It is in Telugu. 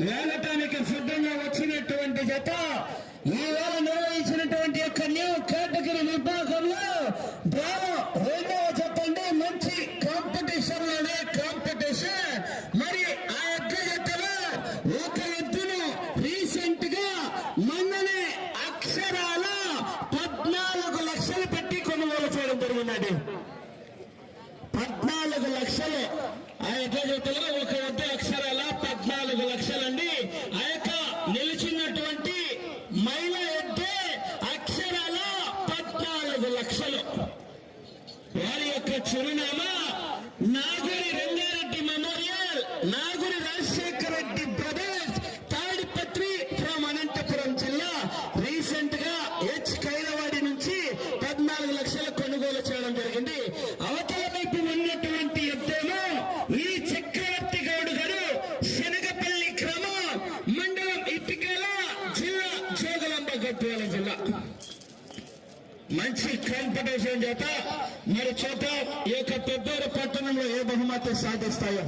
వేలటానికి సిద్ధంగా వచ్చినటువంటి జత ఈవేళ నిర్వహించినటువంటి యొక్క న్యూ కేటగిరీ విభాగంలో డ్రా రెండవ జత అండి. మంచి కాంపిటీషన్లోనే కాంపిటీషన్ మరి ఆ యొక్క జతలో ఒక ఎద్దును రీసెంట్గా మొన్ననే అక్షరాల పద్నాలుగు లక్షలు పెట్టి కొనుగోలు చేయడం జరిగినది పద్నాలుగు లక్షలు ఆ యొక్క జతలో ఒక వద్ద అక్షరాల పద్నాలుగు లక్షలండి ఆ యొక్క నిలిచినటువంటి మహిళ ఎద్దే అక్షరాల పద్నాలుగు లక్షలు వారి చిరునామా Naguri Rangareddy memorial Naguri Rajasekhara Reddy brothers Tadipatri from Anantapur జిల్లా. రీసెంట్గా హెచ్ కైలవాడి నుంచి పద్నాలుగు లక్షల కొనుగోలు చేయడం జరిగింది. అవతల వైపు ఉన్నటువంటి ఎద్దేమో ఈ చక్రవర్తి గౌడ్ గారు శనగపల్లి క్రమం మండలం ఇటికల జిల్లా జోగులాంబ గద్వాల జిల్లా. మంచి కాంపిటీషన్ చేత మరి చూద్దాం ఈ యొక్క పెద్దూరు పట్టణంలో ఏ బహుమతి సాధిస్తాయో